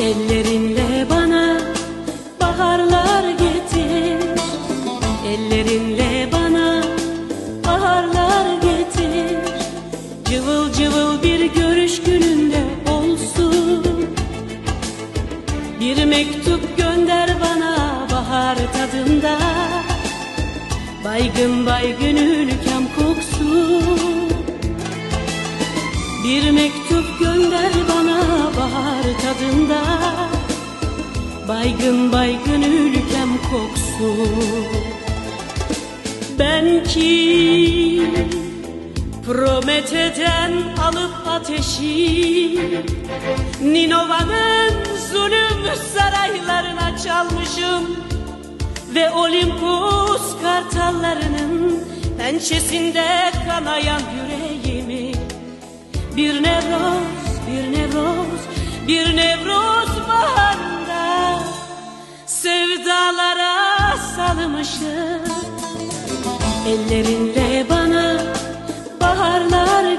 Ellerinle bana baharlar getir. Ellerinle bana baharlar getir. Cıvıl cıvıl bir görüş gününde olsun. Bir mektup gönder bana bahar tadında. Baygın baygın ülkem koksun. Bir mektup gönder bana Baygın baygın ülkem koksun Ben ki Promete'den alıp ateşi Ninova'nın zulüm saraylarına çalmışım Ve Olimpus kartallarının pençesinde kanayan yüreğimi. Bir nevroz, bir nevroz, bir nevroz dağlara salmışım. Ellerinle bana baharlar